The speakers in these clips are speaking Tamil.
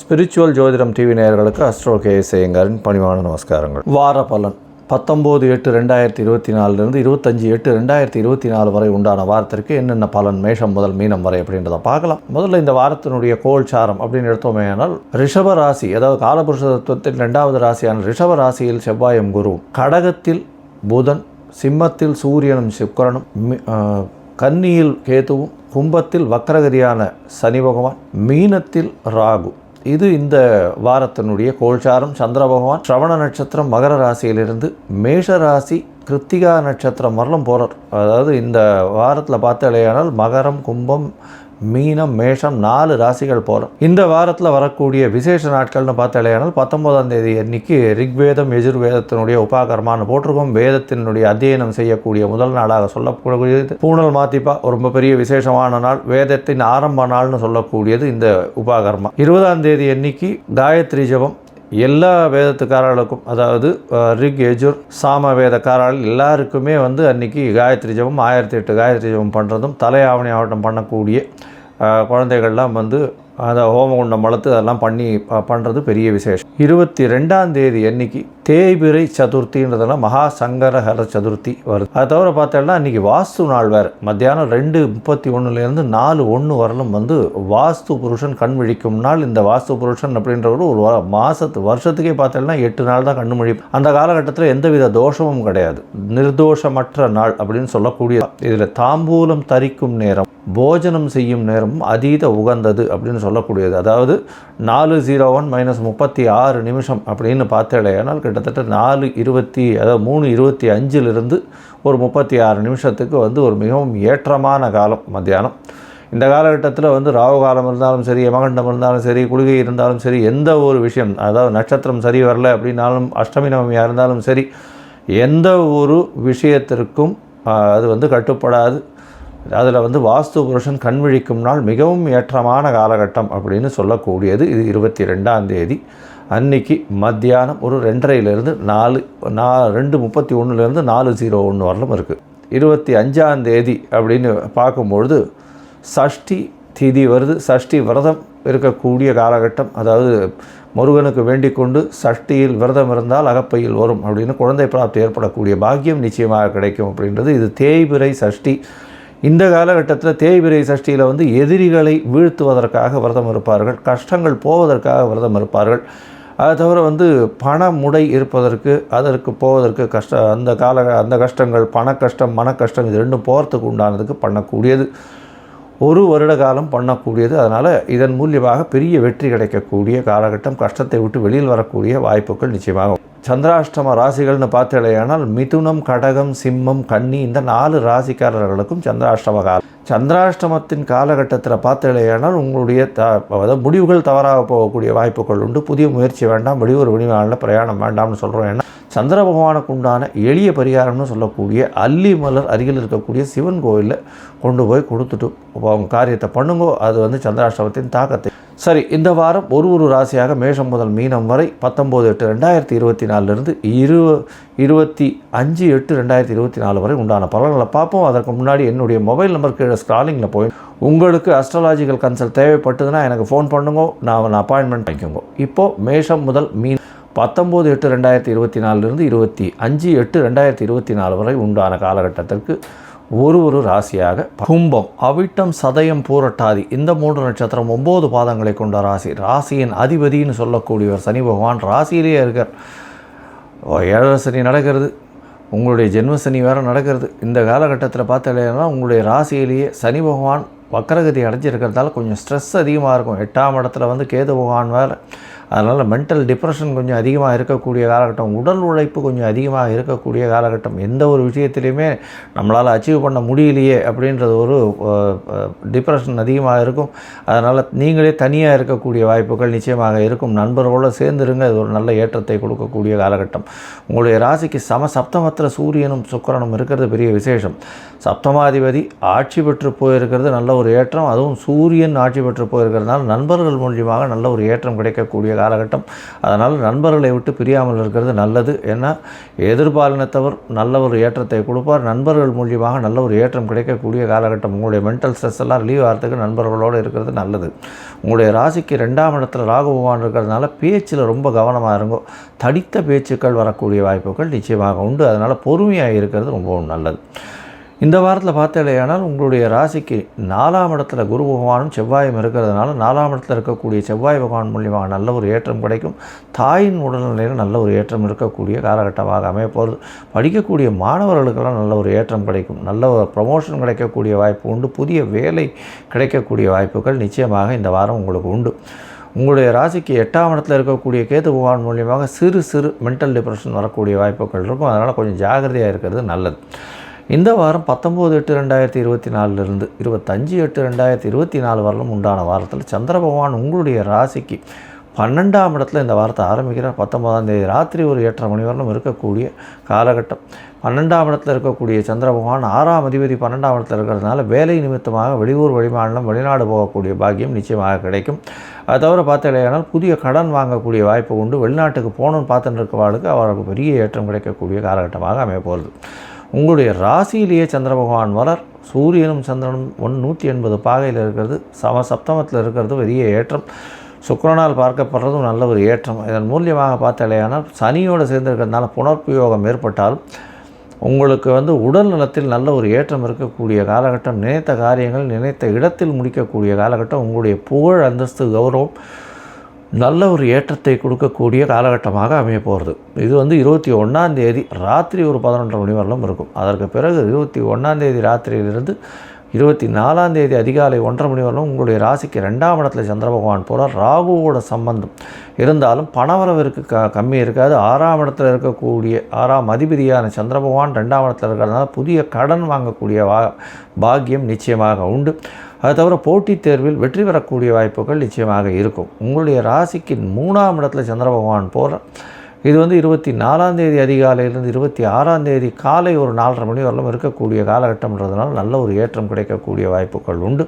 ஸ்பிரிச்சுவல் ஜோதிடம் டிவி நேயர்களுக்கு அஸ்ட்ரோ கே சேங்கரின் பணிவான நமஸ்காரங்கள். வார பலன். பத்தொம்போது எட்டு ரெண்டாயிரத்தி இருபத்தி நாலுலேருந்து இருபத்தஞ்சி எட்டு ரெண்டாயிரத்தி இருபத்தி நாலு வரை உண்டான வாரத்திற்கு என்னென்ன பலன் மேஷம் முதல் மீனம் வரை அப்படின்றத பார்க்கலாம். முதல்ல இந்த வாரத்தினுடைய கோல் சாரம் அப்படின்னு எடுத்தோமே ஆனால் ரிஷப ராசி அதாவது காலபுருஷ தத்துவத்தின் ரெண்டாவது ராசியான ரிஷப ராசியில் செவ்வாயும் குரு கடகத்தில் புதன் சிம்மத்தில் சூரியனும் சுக்கரனும் கன்னியில் கேதுவும் கும்பத்தில் வக்ரகதியான சனி பகவான் மீனத்தில் ராகு. இது இந்த வாரத்தினுடைய கோல்சாரம். சந்திர பகவான் ஸ்ரவண நட்சத்திரம் மகர ராசியிலிருந்து மேஷ ராசி கிருத்திகா நட்சத்திரம் வரலும் போகிறார் அதாவது இந்த வாரத்தில் பார்த்தாலேயானால் மகரம் கும்பம் மீனம் மேஷம் நாலு ராசிகள் போகிறோம் இந்த வாரத்தில் வரக்கூடிய விசேஷ நாட்கள்னு பார்த்தாலேயானால் பத்தொன்பதாம் தேதி அன்னைக்கு ரிக்வேதம் எஜுர்வேதத்தினுடைய உபாகரமானு போட்டிருக்கோம். வேதத்தினுடைய அத்தியனம் செய்யக்கூடிய முதல் நாளாக சொல்லக்கூடியது பூனல் மாத்திப்பா ரொம்ப பெரிய விசேஷமான நாள். வேதத்தின் ஆரம்ப நாள்னு சொல்லக்கூடியது இந்த உபாகர்மா. இருபதாம் தேதி அன்னைக்கு காயத்ரி ஜெபம் எல்லா வேதத்துக்காரர்களுக்கும் அதாவது ரிக் எஜுர் சாம வேதக்காரர்கள் எல்லாருக்குமே வந்து அன்றைக்கி காயத்ரி ஜெபம் ஆயிரத்தி எட்டு காயத்ரி ஜபம் பண்ணுறதும் தலையாவணி ஆவட்டம் பண்ணக்கூடிய குழந்தைகள்லாம் வந்து அந்த ஹோமகுண்டம் வளர்த்து அதெல்லாம் பண்ணி பண்ணுறது பெரிய விசேஷம். இருபத்தி ரெண்டாம் தேதி அன்னைக்கு தேய்பிரை சதுர்த்தின்றதெல்லாம் மகா சங்கரஹர சதுர்த்தி வருது. அதை தவிர பார்த்தோம்னா இன்றைக்கி வாஸ்து நாள் வேறு. மத்தியானம் ரெண்டு முப்பத்தி ஒன்றுலேருந்து நாலு ஒன்று வரலும் வந்து வாஸ்து புருஷன் கண் விழிக்கும் நாள். இந்த வாஸ்து புருஷன் அப்படின்றவர் ஒரு மாதத்து வருஷத்துக்கே பார்த்தோம்னா எட்டு நாள் தான் கண் முழி அந்த காலகட்டத்தில் எந்தவித தோஷமும் கிடையாது. நிர்தோஷமற்ற நாள் அப்படின்னு சொல்லக்கூடிய இதில் தாம்பூலம் தரிக்கும் நேரம் போஜனம் செய்யும் நேரமும் அதீத உகந்தது அப்படின்னு சொல்லக்கூடியது. அதாவது நாலு ஜீரோ ஒன் மைனஸ் முப்பத்தி ஆறு நிமிஷம் அப்படின்னு பார்த்தேனால் கிட்டத்தட்ட நாலு இருபத்தி அதாவது மூணு இருபத்தி அஞ்சிலிருந்து ஒரு முப்பத்தி ஆறு நிமிஷத்துக்கு வந்து ஒரு மிகவும் ஏற்றமான காலம் மத்தியானம். இந்த காலகட்டத்தில் வந்து ராகு காலம் இருந்தாலும் சரி யமகண்டம் இருந்தாலும் சரி குளிகை இருந்தாலும் சரி எந்த ஒரு விஷயம் அதாவது நட்சத்திரம் சரி வரல அப்படின்னாலும் அஷ்டமி நவமியாக இருந்தாலும் சரி எந்த ஒரு விஷயத்திற்கும் அது வந்து கட்டுப்படாது. அதில் வந்து வாஸ்து புருஷன் கண் விழிக்கும் நாள் மிகவும் ஏற்றமான காலகட்டம் அப்படின்னு சொல்லக்கூடியது. இது இருபத்தி ரெண்டாம் தேதி. அன்னைக்கு மத்தியானம் ஒரு ரெண்டரையிலேருந்து நாலு நா ரெண்டு முப்பத்தி ஒன்றுலேருந்து நாலு ஜீரோ ஒன்று வரலும் இருக்குது இருபத்தி அஞ்சாம் தேதி அப்படின்னு பார்க்கும்பொழுது சஷ்டி திதி வருது. சஷ்டி விரதம் இருக்கக்கூடிய காலகட்டம். அதாவது முருகனுக்கு வேண்டிக் கொண்டு சஷ்டியில் விரதம் இருந்தால் அகப்பையில் வரும் அப்படின்னு குழந்தை பிராப்தி ஏற்படக்கூடிய பாக்கியம் நிச்சயமாக கிடைக்கும் அப்படின்றது. இது தேய்பிரை சஷ்டி. இந்த காலகட்டத்தில் தேய்பிரை சஷ்டியில் வந்து எதிரிகளை வீழ்த்துவதற்காக விரதம் இருப்பார்கள். கஷ்டங்கள் போவதற்காக விரதம் இருப்பார்கள். அது தவிர வந்து பண முடை இருப்பதற்கு அதற்கு போவதற்கு கஷ்ட அந்த கால அந்த கஷ்டங்கள் பண கஷ்டம் மன கஷ்டம் இது ரெண்டும் போகிறதுக்கு உண்டானதுக்கு பண்ணக்கூடியது. ஒரு வருட காலம் பண்ணக்கூடியது. அதனால் இதன் மூலியமாக பெரிய வெற்றி கிடைக்கக்கூடிய காலகட்டம் கஷ்டத்தை விட்டு வெளியில் வரக்கூடிய வாய்ப்புகள் நிச்சயமாக சந்திராஷ்டம ராசிகள்னு பார்த்தலையானால் மிதுனம் கடகம் சிம்மம் கன்னி இந்த நாலு ராசிக்காரர்களுக்கும் சந்திராஷ்டம காலம் சந்திராஷ்டமத்தின் காலகட்டத்தில் பார்த்தலையானால் உங்களுடைய த அதாவது முடிவுகள் தவறாக போகக்கூடிய வாய்ப்புகள் உண்டு. புதிய முயற்சி வேண்டாம் வெளியூர் வெளிநாளில் பிரயாணம் வேண்டாம்னு சொல்கிறோம் ஏன்னா சந்திர பகவானுக்கு உண்டான எளிய பரிகாரம்னு சொல்லக்கூடிய அல்லி மலர் அருகில் இருக்கக்கூடிய சிவன் கோயிலில் கொண்டு போய் கொடுத்துட்டு காரியத்தை பண்ணுங்கோ. அது வந்து சந்திராஷ்டமத்தின் தாக்கத்தை சரி இந்த வாரம் ஒரு ஒரு ராசியாக மேஷம் முதல் மீனம் வரை பத்தொம்போது எட்டு ரெண்டாயிரத்தி இருபத்தி நாலுலேருந்து இரு இருபத்தி அஞ்சு எட்டு ரெண்டாயிரத்தி இருபத்தி நாலு வரை உண்டான பலன்களை பார்ப்போம். அதற்கு முன்னாடி என்னுடைய மொபைல் நம்பர் கீழே ஸ்க்ராலிங்கில் போய் உங்களுக்கு அஸ்ட்ராலாஜிக்கல் கன்சல்ட் தேவைப்பட்டதுன்னா எனக்கு ஃபோன் பண்ணுங்க. நான் அப்பாயின்மெண்ட் வாங்கிக்கோங்க இப்போது மேஷம் முதல் மீன் பத்தொம்போது எட்டு ரெண்டாயிரத்தி இருபத்தி நாலுலேருந்து இருபத்தி அஞ்சு எட்டு ரெண்டாயிரத்தி இருபத்தி நாலு வரை உண்டான காலகட்டத்திற்கு ஒரு ஒரு ராசியாக கும்பம் அவிட்டம் சதயம் பூரட்டாதி இந்த மூன்று நட்சத்திரம் ஒம்பது பாதங்களை கொண்ட ராசி. ராசியின் அதிபதின்னு சொல்லக்கூடியவர் சனி பகவான் ராசியிலேயே இருக்கார். ஏழரை சனி நடக்கிறது. உங்களுடைய ஜென்ம சனி வேறு நடக்கிறது. இந்த காலகட்டத்தில் பார்த்தீங்கன்னா உங்களுடைய ராசியிலேயே சனி பகவான் வக்கரகதி அடைஞ்சிருக்கிறதால கொஞ்சம் ஸ்ட்ரெஸ் அதிகமாக இருக்கும். எட்டாம் இடத்துல வந்து கேது பகவான் வேறு. அதனால் மென்டல் டிப்ரெஷன் கொஞ்சம் அதிகமாக இருக்கக்கூடிய காலகட்டம் உடல் உழைப்பு கொஞ்சம் அதிகமாக இருக்கக்கூடிய காலகட்டம். எந்த ஒரு விஷயத்துலையுமே நம்மளால் அச்சீவ் பண்ண முடியலையே அப்படின்றது ஒரு டிப்ரெஷன் அதிகமாக இருக்கும். அதனால் நீங்களே தனியாக இருக்கக்கூடிய வாய்ப்புகள் நிச்சயமாக இருக்கும். நண்பர்களோடு சேர்ந்துருங்க இது ஒரு நல்ல ஏற்றத்தை கொடுக்கக்கூடிய காலகட்டம். உங்களுடைய ராசிக்கு சம சப்தமத்திர சூரியனும் சுக்கரனும் இருக்கிறது பெரிய விசேஷம். சப்தமாதிபதி ஆட்சி பெற்று போயிருக்கிறது நல்ல ஒரு ஏற்றம். அதுவும் சூரியன் ஆட்சி பெற்று போயிருக்கிறதுனால நண்பர்கள் மூலியமாக நல்ல ஒரு ஏற்றம் கிடைக்கக்கூடிய காலகட்டம். அதனால் நண்பர்களை விட்டு பிரியாமல் இருக்கிறது நல்லது. ஏன்னா எதிர்பாலினத்தவர் நல்ல ஒரு ஏற்றத்தை கொடுப்பார். நண்பர்கள் மூலியமாக நல்ல ஒரு ஏற்றம் கிடைக்கக்கூடிய காலகட்டம். உங்களுடைய மென்டல் ஸ்ட்ரெஸ் எல்லாம் ரிலீவ் ஆகிறதுக்கு நண்பர்களோடு இருக்கிறது நல்லது. உங்களுடைய ராசிக்கு ரெண்டாம் இடத்துல ராகு பகவான் இருக்கிறதுனால பேச்சில் ரொம்ப கவனமாக இருங்கோ. தடித்த பேச்சுக்கள் வரக்கூடிய வாய்ப்புகள் நிச்சயமாக உண்டு. அதனால் பொறுமையாக இருக்கிறது ரொம்பவும் நல்லது. இந்த வாரத்தில் பார்த்தலையானால் உங்களுடைய ராசிக்கு நாலாம் இடத்துல குரு பகவானும் செவ்வாயும் இருக்கிறதுனால நாலாம் இடத்துல இருக்கக்கூடிய செவ்வாய் பகவான் மூலியமாக நல்ல ஒரு ஏற்றம் கிடைக்கும். தாயின் உடல்நிலையில் நல்ல ஒரு ஏற்றம் இருக்கக்கூடிய காலகட்டமாக அமைய போகிறது படிக்கக்கூடிய மாணவர்களுக்கெல்லாம் நல்ல ஒரு ஏற்றம் கிடைக்கும். நல்ல ஒரு ப்ரமோஷன் கிடைக்கக்கூடிய வாய்ப்பு உண்டு. புதிய வேலை கிடைக்கக்கூடிய வாய்ப்புகள் நிச்சயமாக இந்த வாரம் உங்களுக்கு உண்டு. உங்களுடைய ராசிக்கு எட்டாம் இடத்துல இருக்கக்கூடிய கேது பகவான் மூலியமாக சிறு சிறு மென்டல் டிப்ரெஷன் வரக்கூடிய வாய்ப்புகள் இருக்கும். அதனால் கொஞ்சம் ஜாகிரதையாக இருக்கிறது நல்லது. இந்த வாரம் பத்தொம்போது எட்டு ரெண்டாயிரத்தி இருபத்தி நாலுலேருந்து இருபத்தஞ்சு எட்டு ரெண்டாயிரத்தி இருபத்தி நாலு வரலும் உண்டான வாரத்தில் சந்திர பகவான் உங்களுடைய ராசிக்கு பன்னெண்டாம் இடத்துல இந்த வாரத்தை ஆரம்பிக்கிறார். பத்தொன்பதாம் தேதி ராத்திரி ஒரு எட்டரை மணி வரலும் இருக்கக்கூடிய காலகட்டம். பன்னெண்டாம் இடத்துல இருக்கக்கூடிய சந்திர பகவான் ஆறாம் அதிபதி பன்னெண்டாம் இடத்துல இருக்கிறதுனால வேலை நிமித்தமாக வெளியூர் வெளிமாநிலம் வெளிநாடு போகக்கூடிய பாக்கியம் நிச்சயமாக கிடைக்கும். அது தவிர பார்த்தீங்கன்னா புதிய கடன் வாங்கக்கூடிய வாய்ப்பு உண்டு. வெளிநாட்டுக்கு போகணும்னு பார்த்துட்டு இருக்கவாளுக்கு அவருக்கு பெரிய ஏற்றம் கிடைக்கக்கூடிய காலகட்டமாக அமைய போகிறது உங்களுடைய ராசியிலேயே சந்திர பகவான் வளர். சூரியனும் சந்திரனும் ஒன் நூற்றி எண்பது பாகையில் இருக்கிறது. சம சப்தமத்தில் இருக்கிறது பெரிய ஏற்றம். சுக்கரனால் பார்க்கப்படுறதும் நல்ல ஒரு ஏற்றம். இதன் மூலியமாக பார்த்தாலேயானால் சனியோடு சேர்ந்து இருக்கிறதுனால ஏற்பட்டாலும் உங்களுக்கு வந்து உடல் நலத்தில் நல்ல ஒரு ஏற்றம் இருக்கக்கூடிய காலகட்டம். நினைத்த காரியங்கள் நினைத்த இடத்தில் முடிக்கக்கூடிய காலகட்டம். உங்களுடைய புகழ் அந்தஸ்து கௌரவம் நல்ல ஒரு ஏற்றத்தை கொடுக்கக்கூடிய காலகட்டமாக அமைய போகிறது இது வந்து இருபத்தி ஒன்றாந்தேதி ராத்திரி ஒரு பதினொன்றரை மணி வரலும் இருக்கும். அதற்கு பிறகு இருபத்தி ஒன்றாந்தேதி ராத்திரியிலிருந்து இருபத்தி நாலாம் தேதி அதிகாலை ஒன்றரை மணி வரலும் உங்களுடைய ராசிக்கு ரெண்டாம் இடத்துல சந்திர பகவான் போகிறார் ராகுவோட சம்பந்தம். இருந்தாலும் பணவரவிற்கு க கம்மி இருக்காது. ஆறாம் இடத்துல இருக்கக்கூடிய ஆறாம் அதிபதியான சந்திர பகவான் ரெண்டாம் இடத்துல இருக்கிறதுனால புதிய கடன் வாங்கக்கூடிய வா பாக்கியம் நிச்சயமாக உண்டு. அது தவிர போட்டித் தேர்வில் வெற்றி பெறக்கூடிய வாய்ப்புகள் நிச்சயமாக இருக்கும். உங்களுடைய ராசிக்கு மூணாம் இடத்துல சந்திர பகவான் போகிற இது வந்து இருபத்தி நாலாந்தேதி அதிகாலையிலேருந்து அதிகாலையிலிருந்து இருபத்தி ஆறாந்தேதி காலை ஒரு நாலரை மணி வரலும் இருக்கக்கூடிய காலகட்டம்ன்றதுனால நல்ல ஒரு ஏற்றம் கிடைக்கக்கூடிய வாய்ப்புகள் உண்டு.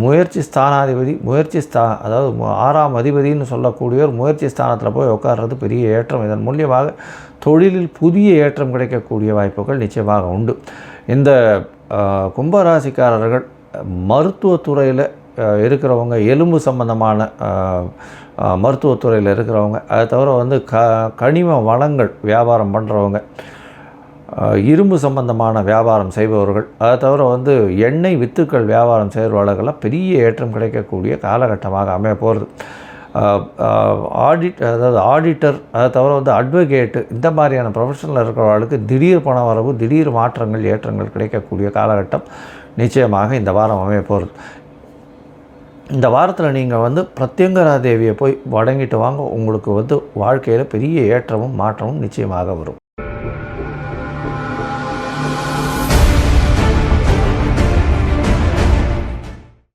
முயற்சி ஸ்தானாதிபதி முயற்சி ஸ்தா அதாவது ஆறாம் அதிபதின்னு சொல்லக்கூடியவர் முயற்சி ஸ்தானத்தில் போய் உட்கார்றது பெரிய ஏற்றம். இதன் மூலியமாக தொழிலில் புதிய ஏற்றம் கிடைக்கக்கூடிய வாய்ப்புகள் நிச்சயமாக உண்டு. இந்த கும்பராசிக்காரர்கள் மருத்துவத்துறையில் இருக்கிறவங்க எலும்பு சம்பந்தமான மருத்துவத்துறையில் இருக்கிறவங்க அதை தவிர வந்து க கனிம வளங்கள் வியாபாரம் பண்ணுறவங்க இரும்பு சம்பந்தமான வியாபாரம் செய்பவர்கள் அதை தவிர வந்து எண்ணெய் வித்துக்கள் வியாபாரம் செய்கிறவர்களுக்கெல்லாம் பெரிய ஏற்றம் கிடைக்கக்கூடிய காலகட்டமாக அமைய போகிறது ஆடிட் அதாவது ஆடிட்டர் அதை தவிர வந்து அட்வொகேட்டு இந்த மாதிரியான ப்ரொஃபஷனில் இருக்கிறவர்களுக்கு திடீர் பண வரவு திடீர் மாற்றங்கள் ஏற்றங்கள் கிடைக்கக்கூடிய காலகட்டம் நிச்சயமாக இந்த வாரம் அமைய போகிறது இந்த வாரத்தில் நீங்கள் வந்து பிரத்யங்கரா தேவியை போய் வணங்கிட்டு வாங்க. உங்களுக்கு வந்து வாழ்க்கையில் பெரிய ஏற்றமும் மாற்றமும் நிச்சயமாக வரும்.